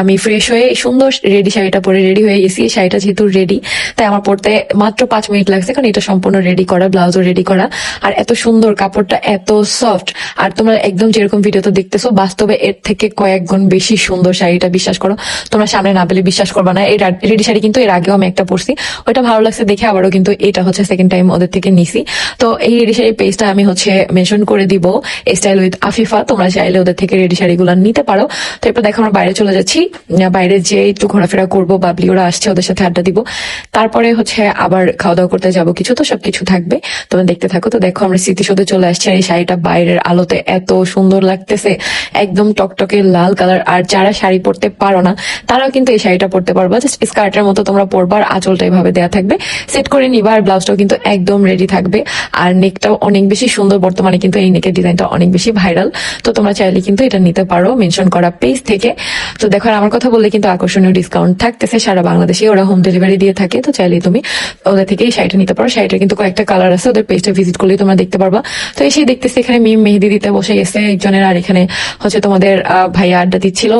আমি ফ্রেশ হয়ে সুন্দর রেডি শাড়িটা পরে রেডি হয়ে গেছি শাড়িটা যেহেতু রেডি তাই আমার পড়তে মাত্র পাঁচ মিনিট লাগছে, কারণ এটা সম্পূর্ণ রেডি করা, ব্লাউজও রেডি করা। আর এত সুন্দর কাপড়টা, এত সফট আর তোমরা একদম যেরকম ভিডিওতে দেখতেছো, বাস্তবে এর থেকে কয়েক গুণ বেশি সুন্দর শাড়িটা বিশ্বাস করো। তোমরা সামনে না পেলে বিশ্বাস করবে না। এই রেডি শাড়ি কিন্তু এর আগেও আমি একটা পরছি। ওইটা ভালো লাগছে দেখে আবারও কিন্তু এটা হচ্ছে সেকেন্ড টাইম ওদের থেকে নিছি। তো এই রেডি শাড়ির পেজটা আমি হচ্ছে মেনশন করে দিব স্টাইল উইথ আফিফা তোমরা চাইলে ওদের থেকে রেডি শাড়িগুলো নিতে পারো। তো এরপর দেখো আমরা বাইরে চলে যাচ্ছি। উম, বাইরে যে একটু ঘোরাফেরা করব বাবলি ওরা আসছে ওদের সাথে আড্ডা দিব। তারপরে হচ্ছে আবার খাওয়া দাওয়া করতে যাব কিছু তো সবকিছু থাকবে। তোমরা দেখতে থাকো তো দেখো আমরা স্মৃতিসৌধে চলে আসছি আর এই শাড়িটা বাইরের আলোতে এত সুন্দর লাগতেছে। একদম টকটকে লাল কালার আর যারা শাড়ি পরতে পারো না তারাও কিন্তু এই শাড়িটা পরতে পারবা। জাস্ট স্কার্টের মতো তোমরা পরবা আর আঁচলটা এভাবে দেওয়া থাকবে। সেট করে নিবা আর ব্লাউজটাও কিন্তু একদম রেডি থাকবে। আর নেকটাও অনেক বেশি সুন্দর বর্তমানে কিন্তু এই নেকের ডিজাইনটা অনেক বেশি ভাইরাল তো তোমরা চাইলে কিন্তু এটা নিতে পারো। মেনশন করা পেজ থেকে। তো দেখো আর আমার কথা বললে কিন্তু আকর্ষণীয় ডিসকাউন্ট থাকতেছে সারা বাংলাদেশে। ওরা হোম ডেলিভারি দিয়ে থাকে, তো চাইলে তুমি ওদের থেকে এই শাড়িটা নিতে পারো। শাড়িটার কিন্তু কয়েকটা কালার আছে, ওদের পেজটা ভিজিট করলে তোমরা দেখতে পারবা। তো এসে দেখতেছি এখানে মিম মেহেদি দিতে বসে গেছে একজনের, আর এখানে হচ্ছে তোমাদের ভাইয়া আড্ডা দিচ্ছিল।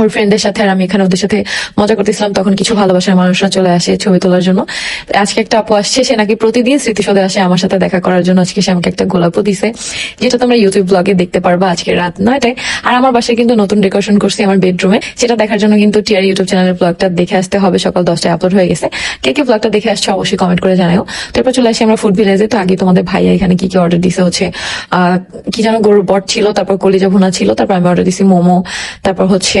ওর ফ্রেন্ডদের সাথে আর আমি এখানে ওদের সাথে মজা করতেছিলাম, তখন কিছু ভালোবাসার মানুষরা চলে আসে ছবি তোলার জন্য। আজকে একটা আপু আসছে, সে নাকি প্রতিদিন স্মৃতিসৌধে আসে আমার সাথে দেখা করার জন্য। আজকে সে আমাকে একটা গোলাপও দিছে, যেটা তোমরা ইউটিউব ব্লগে দেখতে পারবা আজকে রাত নয়টায়। আর আমার বাসায় কিন্তু নতুন ডেকোরেশন করছি আমার বেডরুমে সেটা দেখার জন্য কিন্তু টিআর ইউটিউব চ্যানেলের ব্লগটা দেখে আসতে হবে, সকাল দশটায় আপলোড হয়ে গেছে। কে কে ব্লগটা দেখে আসছে অবশ্যই কমেন্ট করে জানাও। তো এরপর চলে আসি আমরা ফুড ভিলেজে তো আগে তোমাদের ভাইয়া এখানে কি কি অর্ডার দিছে হচ্ছে কি যেন গরুর বট ছিল, তারপর কলিজা ভুনা ছিল, তারপর আমি অর্ডার দিছি মোমো, তারপর হচ্ছে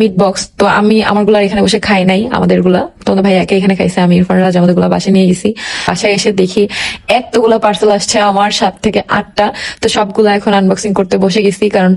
মিট বক্স তো আমি আমারগুলা এখানে বসে খাই নাই আমাদেরগুলা তোমাদের ভাই একে এখানে খাইছে, আমি ইরফান রাজ আমাদেরগুলা বাসায় নিয়ে গেছি। বাসায় এসে দেখি এতগুলা পার্সেল আসছে আমার সাত থেকে আটটা। তো সবগুলা এখন আনবক্সিং করতে বসে গেছি, কারণ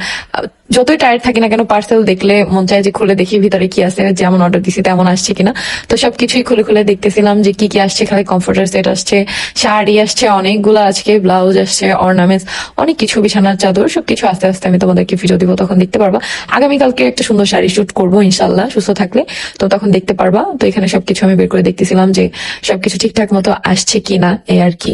যতই টায়ার্ড থাকি না কেন পার্সেল দেখলে মন চায় যে খুলে দেখি ভিতরে কি আছে, যেমন অর্ডার দিছি তেমন আসছে কিনা। তো সবকিছুই খুলে খুলে দেখতেছিলাম যে কি কি আসছে খালি কমফোর্টার সেট আসছে, শাড়ি আসছে, অনেকগুলো আজকে ব্লাউজ আসছে অর্নামেন্টস অনেক কিছু, বিছানার চাদর, সবকিছু আস্তে আস্তে আমি তোমাদেরকে ভিডিও দিব, তখন দেখতে পারবা। আগামীকালকে একটা সুন্দর শাড়ি শুট করব, ইনশাল্লাহ, সুস্থ থাকলে। তো তখন দেখতে পারবা। তো এখানে সবকিছু আমি বের করে দেখতেছিলাম যে সবকিছু ঠিকঠাক মতো আসছে কিনা, এ আর কি।